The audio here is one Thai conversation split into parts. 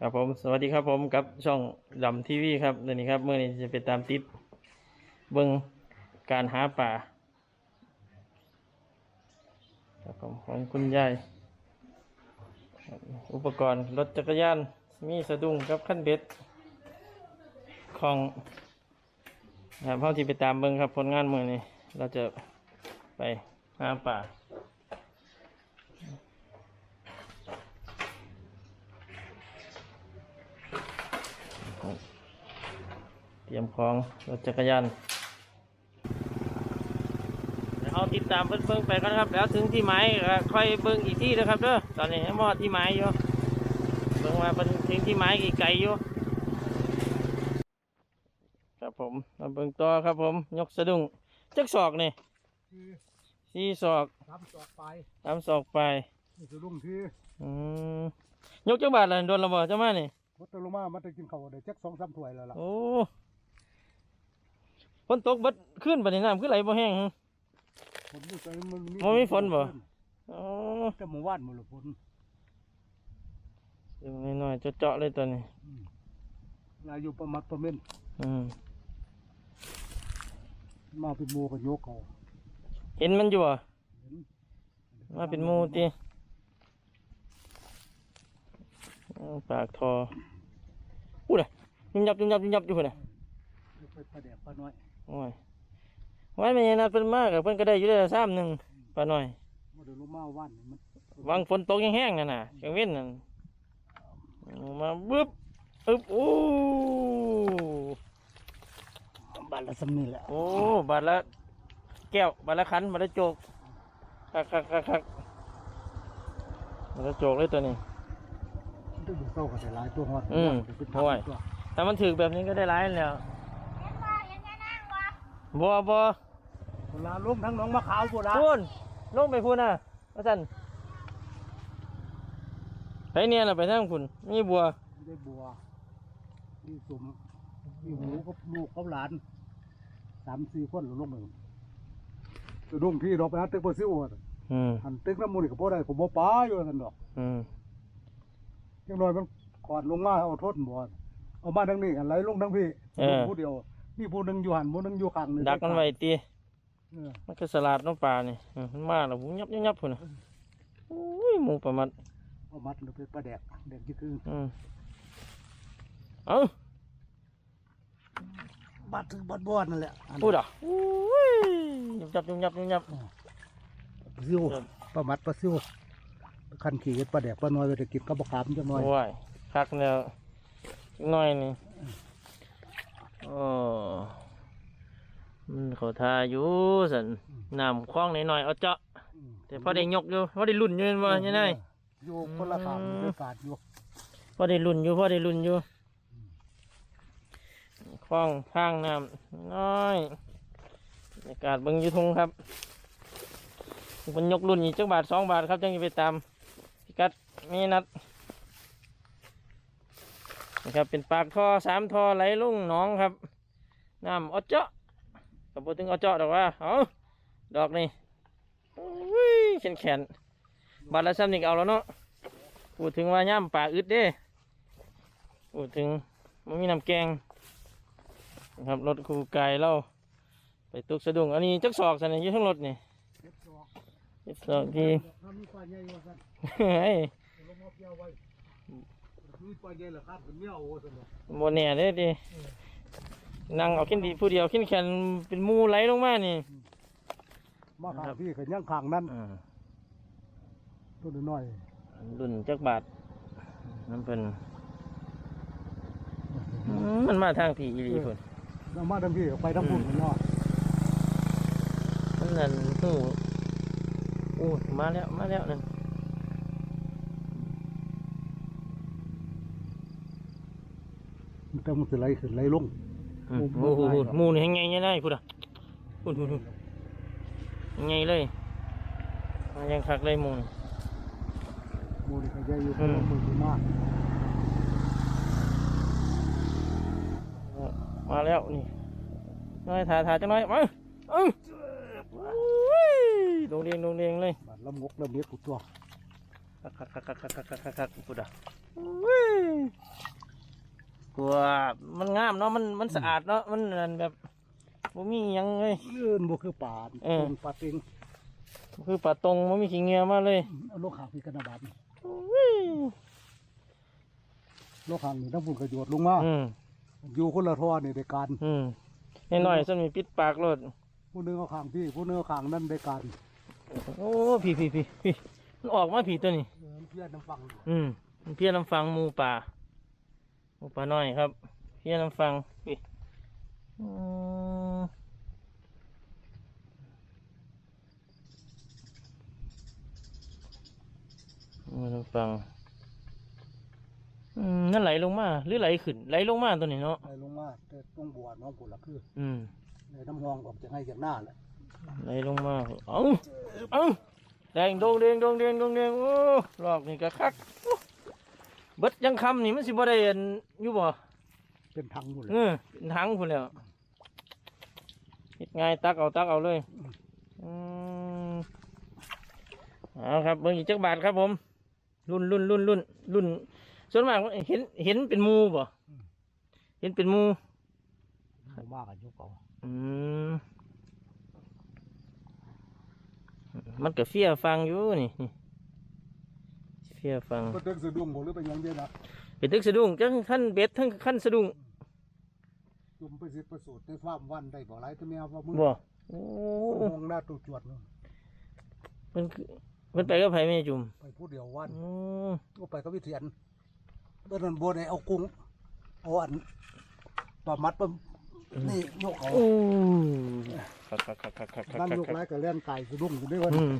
ครับผมสวัสดีครับผมกับช่องดำทีวีครับเดี๋ยวนี้ครับเมื่อนี้จะไปตามติดเบิ้งการหาป่าครับผมของคุณยายอุปกรณ์รถจักรยานมีสะดุ้งกับขั้นเบ็ดของครับเขาที่ไปตามเบิ้งครับผลงานเมื่อนี้เราจะไปหาป่า เตรียมของรถจักรยานเดี๋ยวเอาติดตามเบิ้งๆไปกันนะครับ แล้วถึงที่หมายก็ค่อยเบิ้งอีกที่นะครับเด้อตอนนี้ยังมอดที่หมายอยู่เบิ้งว่าเป็นถึงที่หมายกี่ไกลอยู่ครับผมมาเบิ้งต่อครับผมยกสะดุ้งจักศอกนี่คือสี่ศอกทำต่อไปสามศอกไปนี่คือลุงที่อืมยกจักบาทเลยโดนระเบิดจะมานี่ วัตถุลงมามันจะกินข้าวได้จักสองสามถ้วยแล้วล่ะโอ้ฝนตกบัดขึ้นบัดนี้น้ำขึ้นไหลบ่แห้งหึ ฝนไม่ใช่มันมันมีฝนบ่ อ๋อแต่หมู่บ้านหมดเลยฝนเดี๋ยวน้อยๆเจาะๆเลยตัวนี้อืมอายุประมาณประมาณอืม มาเป็นมูกับโยกเขาเห็นมันอยู่อะเห็นมาเป็นหมูตี ปากทออู้ดะยุ่มยับยุ่มยับยุ่มยับอยู่พุ่นน่ะไปประเดี๋ยวป้าน้อยโอ้ยไว้ไม่ยันนัดเพิ่นมากกับเพิ่นก็ได้อยู่ได้ซ้ำหนึ่งปลาหน่อยมาเดี๋ยวลงมาว่านนี่มันวางฝนตกแห้งๆนั่นน่ะกลางเว้นนั่นเอามาบึ๊บอึ๊บโอ้บ้านละสำนี่แหละโอ้บาทละแก้วบาทละขันบาทละโจกคักคักคักคักบาทละโจกเลยตัวนี้ ต้องอยู่เศร้ากับแต่หลายตัวฮอดอืมเดี๋ยวเป็นโอ้ยตัวถ้ามันถือแบบนี้ก็ได้ร้ายแล้วบัวบัวคนลาล้มทั้งหน้องมะขาวปวดละพูนลงไปพูนน่ะอาจารย์ไปเนี่ยน่ะไปทางคุณมีบัวได้บัวมีสมมีหมูกับลูกกับหลานสามสี่คนลงไปจะดุ้งพี่เราไปหาตึกบ่ซิวอะอืมหันตึกน้ำมูนี่ก็บ่ได้ผมบ่ป้าอยู่นั่นดอก อืม จังน้อยมันกอดลงมาเอาโทษบ่ เอามาทางนี้กันไหลลงทางพี่ลงผู้เดียวมีผู้หนึงอยู่หันผู้หนึงอยู่ข้างนี่ดักมันไว้ตีเออมันก็สลัดน้ำปลานี่อืมมันมาแล้วผมยับยับยับพุ่นน่ะโอ้ยหมูประมาทเอามัดลงไปปลาแดกแดกยี่คืออืมเอ้าบัดถึงบัดบอดนั่นแหละพูดอะโอ้ยยับยับยับยับยับซิวปลามัดปลาซิว คันขี่ปลาแดกปลาน้อยไปได้กินกับบักขามจังน้อยโอ้ยคักแล้วอีกหน่อยนี่โอ้มันเขาทาอยู่สันน้ำคล้องหน่อยๆเอาเจาะอืมแต่พอได้ยกอยู่พอได้ลุ่นอยู่ว่ายังไงอยู่คนละขางอืมได้กาดอยู่พอได้ลุ่นอยู่พอได้ลุ่นอยู่คล้องข้างน้ำน้อยบรรยากาศเบิ่งอยูทงครับมันยกลุ่นอีกจักบาทสองบาทครับจังจะไปตามพิกัด มีนัดนะครับ เป็นปากท่อสามท่อไหลลุ่งหนองครับน้ำอดเจาะกับพูดถึงอดเจาะดอกว่าเอาดอกนี่อุ้ยแขนแขนๆบาทละซ้ำนี่ก็เอาแล้วเนาะพูดถึงว่าย่ำป่าอึดเด้พูดถึงมันมีน้ำแกงนะครับรถคูไก่เราไปตุกสะดุ้งอันนี้จักศอกสันนี่อยู่ทั้งรถนี่เก็บดอกจักศอกที ถ้ามีปลาใหญ่ว่าซั่นเฮ้ยลงมาเปียวไว้มีปลาใหญ่เหรอครับเป็นเมียวว่าซั่นเนาะบนเนี่ยเด้ดินั่งเอาขึ้นดีผู้เดียวขึ้นแขนเป็นหมูไหลลงมานี่มาขางพี่ก็ยังขางนั้นอ่าตัวน้อยรุ่นจักบาทน้ำเป็นอืมมันมาทางผีอีหลีพุ่นๆแล้วมาทางพี่ก็ไปทางพุ่นเนาะมันนั่นหูอู้มาแล้วมาแล้วนั่น มันต้องมันสิไหลขึ้นไหลลงอืมหมูโอ้โหหมูหลายหมูนี่ให้ไงยังไงพุ่นอะพุ่นพุ่นพุ่นไงเลยมายังคักเลยหมูนี่ หมูนี่ก็ใหญ่อยู่อืมมือมากมาแล้วนี่น้อยถ่ายถ่ายจังน้อยมาเอ้าลงเรียงลงเรียงเลยบาดลำงกลำเม็ดปุตัวคักคักคักคักคักคักคักคักพุ่นอะ กลัวมันงามเนาะมันมันสะอาดเนาะมันอันแบบบ่มีหยังเลย เลื่อนบ่คือป่าเออ ป่าเต็งคือปลาตรงบ่มีขี้เหงื่อมาเลยเอาลูกหางพี่กระบาดอุ้ยลูกหางนี่น้ำบุญกระโยดลงมาอืมอยู่คนละท่อนี่ในการอืมน้อยๆซั่นมีปิดปากโลดผู้หนึงเอาขางพี่ผู้หนึงเอาขางนั่นในการโอ้พี่พี่พี่พี่มันออกมาผีตัวนี้เออเพื่อนน้ำฟังอืมมันเพี้ยน้ำฟังหมูป่า หมูป่าน้อยครับเพี้ยน้ำฟังพี่อืมหมูน้ำฟังอืมนั่นไหลลงมาหรือไหลขึ้นไหลลงมาตัวนี้เนาะไหลลงมาแต่ต้องบัวน้องผุนละคืออืมในน้ำหองออกจากให้จากหน้าแหละไหลลงมาเอ้าเอ้าแดงโดงเดงโดงเดงโดงเดงโอ้หลอกนี่ก็คักโอ้ เบิดยังคำนี่มันสิบ่ได้อันอยู่บ่เป็นทางหมดเลเอยอเป็นทั้งพุ่นแล้วเฮ็ดง่ายตักเอาตักเอาเลยอืมเอาครับเบิ่งอีกจักบาทครับผมรุ่นรุ่นรุ่นรุ่นรุ่นส่วนมากเห็นเห็นเป็นหมูบ่เห็นเป็นหมูบ่มากอายุเก่าอืมมันก็เฟี้ยฟังอยู่นี่ นี่เฟี้ยฟังก็เต็งสะดุ้งบ่หรือเป็นหยังเดียวนะเป็นตึกสะดุ้งจังขั้นเบ็ดทั้งขั้นสะดุ้งจุ่มไปสิประสูตรในฟาร์มวันได้บ่หลายแต่แม่ว่ามึงบ่โอ้มองหน้าตัวจวดนู่นมันคือมันไปกับไผแม่จุ่มไปผู้เดียววันอืมก็ไปกับวิเทียนเดินบนไอ้เอากุ้งเอาอันปลามัดปลานี่ยกเอาโอ้คักคักคักคักคักคักนั่นคักยกคักไรกับเล่นไก่สะดุ้งอยู่ด้วยวันอืม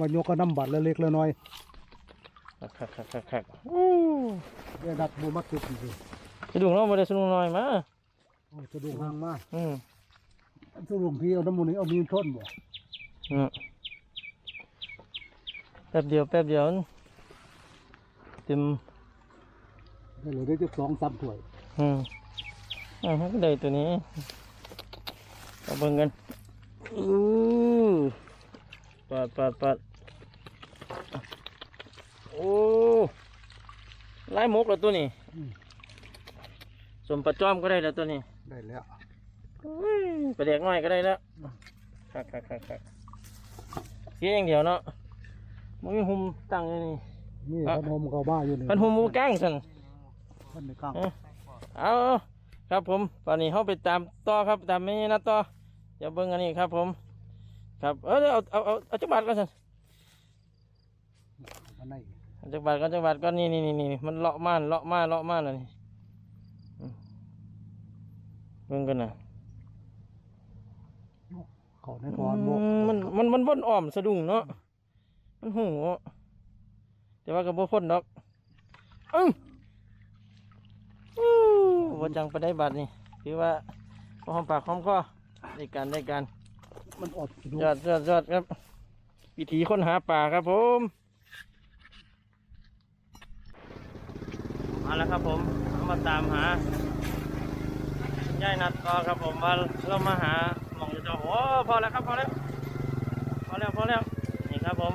วันยกก็น้ำบัตรละเล็กละน้อย คักคักคักคักคักเรียดักบูมัดติดอยู่สะดุ้งเนาะบ่ได้สะดุ้งน้อยมาโอ้สะดุ้งห่างมากอืมสะดุ้งพี่เอาน้ำมันนี้เอามีนทนบ่อืมแป๊บเดียวแป๊บเดียวเต็มได้เลยได้จะสองสามถ้วยอืมอ่าก็ได้ตัวนี้เอาเบิ่งกันอู้ปัดปัดปัด โอ้ลายหมกแล้วตัวนี้อืม สมปลาจ้อมก็ได้แล้วตัวนี้ได้แล้วอุ้ยปลาแดกน้อยก็ได้แล้วคักคักคักคักเสียอย่างเดียวเนาะมันมีหุมตั้งอยู่นี่ นี่อะขนมเขาบ้าอยู่นี่พันหุมหมูแกล้งสัน พันในกลางเอาครับผมตอนนี้เขาไปตามต่อครับตามไม่นัดต่อเดี๋ยวเบิ่งอันนี้ครับผม ครับเออเดี๋ยวเอาเอาเอาเอาจักบาทก่อนสันอันไหนเอา จักบาทก่อนจักบาทก่อนนี่นี่นี่นี่มันเลาะม่านเลาะม่านเลาะม่านแล้วนี่อืมเบิ่งกันนะเขาในก่อนบกอืมมันมันมันวนอ้อมสะดุ้งเนาะมันหูแต่ว่าก็บ่พ้นดอกเอ้าอู้บ่จังไปได้บาทนี่คือว่าพอหอมปากหอมคอได้การได้การมันอดสะดุ้งยอดยอดยอดครับ วิธีค้นหาป่าครับผม มาแล้วครับผมมาตามหาคุณยายนัดก็ครับผมว่าเรามาหาหมองจะจอโอ้พอแล้วครับพอแล้วพอแล้วพอแล้วนี่ครับผม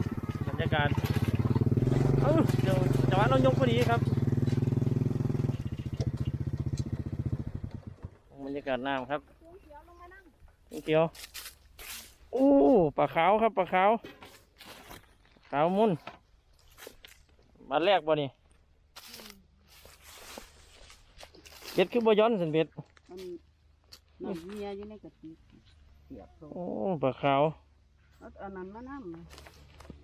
บรรยากาศเอ้าเดี๋ยวจังหวะเรายกพอดีครับบรรยากาศน้ำครับเขียวโอ้ปลาขาวครับปลาขาวขาวมุนมาแรกบ่นี่ เบ็ดคือบ่ย้อนสันเบ็ดมันน้ำเมียอยู่ในกะติกเสียบโซ่โอ้ปลาขาวเอาอันนั้นมานั่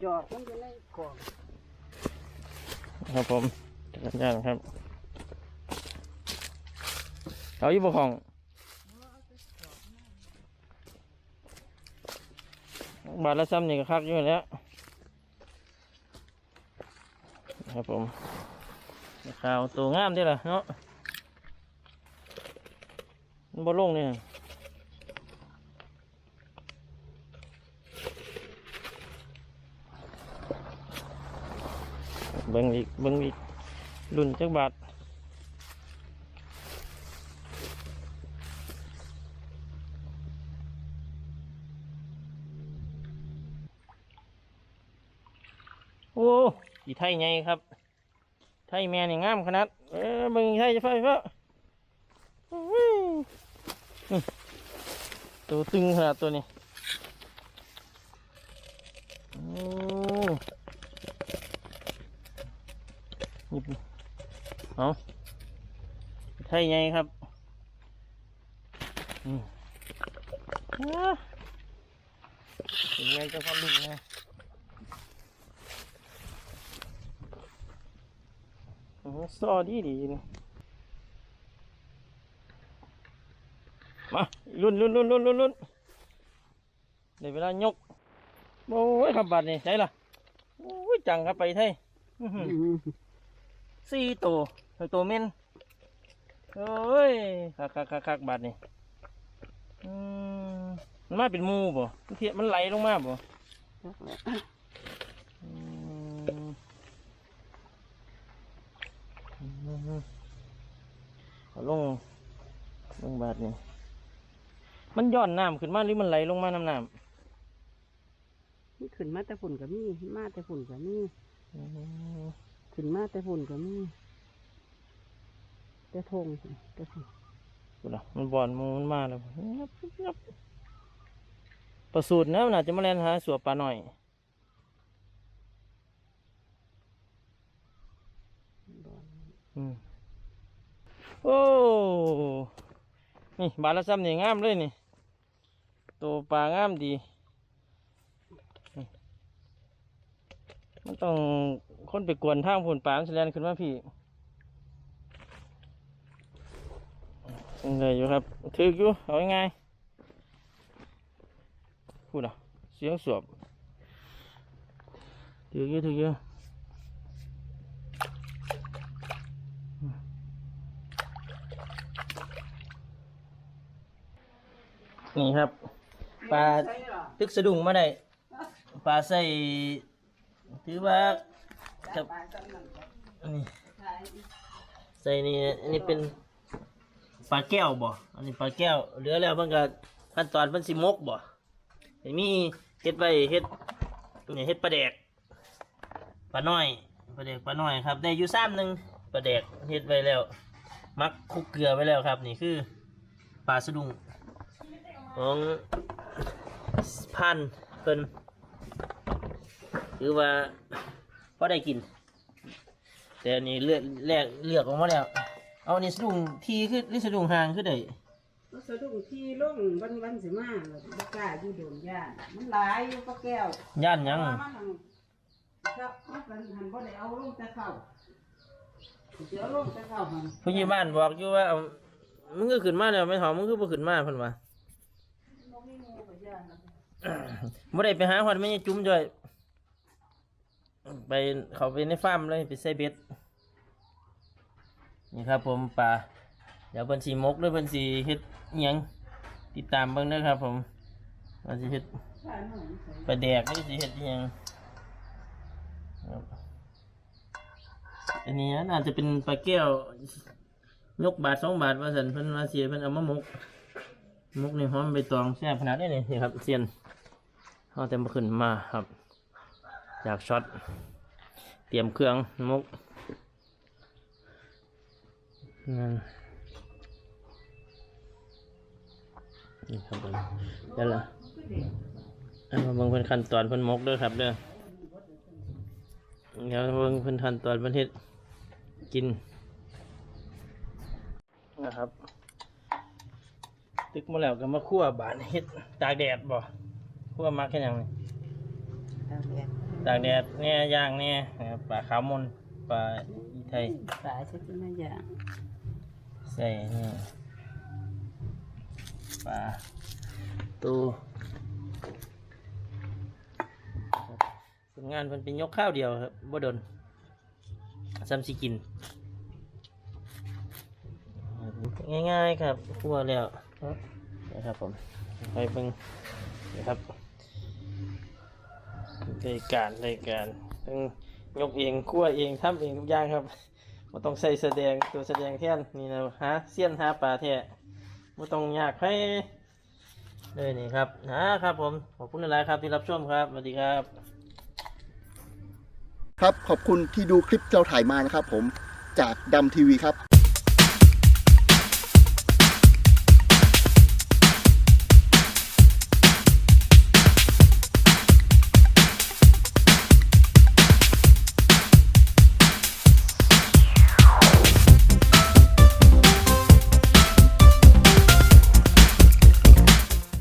จอดมันอยู่ในกล่องครับผมจักรยานครับ เอาอยู่บ่ของบาทละซ้ำนี่ก็คักอยู่แล้วครับผมปลาขาวตัวงามเด้ล่ะเนาะมัน บ่ลงเนี่ยเบิ่งอีกเบิ่งอีกรุ่นจักบาทโอ้อีไทยไงครับ ไทยแม่นี่งามขนาด เออเบิ่งไทยจะไฟเฟ้อ ตัวตึงขนาดตัวนี้โอ้นี่เอาไทยไงครับอืมอ่าเป็นไงจ้าพ่อลุงนะโอ้โหซอดีดีนี่ มาลุ่นลุ่นลุ่นลุ่นลุ่นลุ่นในเวลายกโอ้ยขับบาดนี่ใช่ล่ะโอ้ยจังครับไปไทยอื้อหือสี่ตัวตัวเม่นเอ้ยคักคักคักคักบาดนี่อืมมันมาเป็นหมูบ่เทียมันไหลลงมาบ่อืมเอาลงลงบาดนี่ มันย้อนน้ำขึ้นมาหรือมันไหลลงมาน้ำน้มันขึ้นมาแต่ฝุ่นก็มีมาแต่ฝุ่นก็มีำอืมขึ้นมาแต่ฝุ่นก็มีแต่ทงแต่ฝุ่นดูนะมันบอนหมูมันมาแล้วงับงับประสูตรนะมันอาจจะมาแล่นหาสัวปลาหน่อยอืมโอ้ นี่บาทละซ้ำนี่งามเลยนี่ ตัวปลางามดี มันต้องคนไปกวนทางผลปลามันสิแลนขึ้นมาพี่ยังไงอยู่ครับถืออยู่เอาง่ายพูดอะเสียงสวบถืออยู่ถืออยู่นี่ครับ ปลาตึกสะดุ้งมาได้ปลาใส่ถือว่ากับนนี้ใส่นี่อันนี้เป็นปลาแก้วบ่อันนี้ปลาแก้วเหลือแล้วมันก็ขั้นตอนมันสิมกบ่เห็นมีเฮ็ดไว้เฮ็ดนี่เฮ็ดปลาแดกปลาน้อยปลาแดกปลาน้อยครับได้อยู่ซ้ำหนึ่งปลาแดกเฮ็ดไว้แล้ว มักคุกเกลือไว้แล้วครับ นี่คือปลาสะดุ้งของ พันเพิ่นคือว่าพอได้กิน แต่อันนี้เลือกแรกเลือกออกมาแล้ว เอาอันนี้สะดุ้งทีคือหรือสะดุ้งห่างคือได้ก็สะดุ้งที่ลงวันวันสิมาเลยบ่กล้าอยู่โดนย่านมันหลายอยู่ปลาแก้วย่านหยังเพราะว่ามันครับมันกันหันบ่ได้เอาลงแต่เข้าเดี๋ยวลงแต่เข้าหันผู้ใหญ่บ้านบอกอยู่ว่าเอามึงก็ขึ้นมาแล้วไม่ถอมึงคือบ่ขึ้นมาเพิ่นว่า บ่มีหมู่ก็ย่านนะ บ่ได้ไปหาฮอดแม่ยายจุ้มจ้อยไปเขาไปในฟาร์มเลยไปใส่เบ็ดนี่ครับผมปลาเดี๋ยวเพิ่นสิมกหรือเพิ่นสิเฮ็ดอิหยังติดตามเบิ่งเด้อครับ ผมว่าสิเฮ็ดปลาแดกหรือสิเฮ็ดอิหยังอันนี้น่าจะเป็นปลาแก้วยกบาทสองบาทว่าสันเพิ่นว่าเสียเพิ่นเอามามกมกในหอมใบตองแซ่บขนาดนี้นี่ครับเซียน เอาแต่มาขึ้นมาครับ จากช็อต เตรียมเครื่องมุกนั่นนี่ครับผมเดี๋ยวละเอามาเบิ่งเพิ่นขั้นตอนเพิ่นมกด้อครับเด้อเดี๋ยวเบิ่งเพิ่นขั้นตอนเพิ่นเฮ็ดกิน นะครับ ตึกมาแล้วก็มาคั่วบานเฮ็ดตากแดดบ่ คั่วมักแค่ยังนี่ตาแดดตากแดดแน่ย่างแน่นะครับปลาขาวมนปลาอีไทยปลาสิมาอย่างใส่นี่ปลาตูผลงานเพิ่นเป็นยกข้าวเดียวครับบ่โดนซ้ำสิกิน ง่ายๆครับคั่วแล้วนะครับผมไปเบิ่งนะครับ รายการรายการต้องยกเองคั่วเองทำเองทุกอย่างครับไม่ต้องใส่แสดงตัวแสดงแทนนี่นะหาเสี้ยนหาปลาแท้ไม่ต้องยากให้เลยนี่ครับนะครับผมขอบคุณหลายครับที่รับชมครับสวัสดีครับ ครับขอบคุณที่ดูคลิปเราถ่ายมานะครับผมจากดำทีวีครับ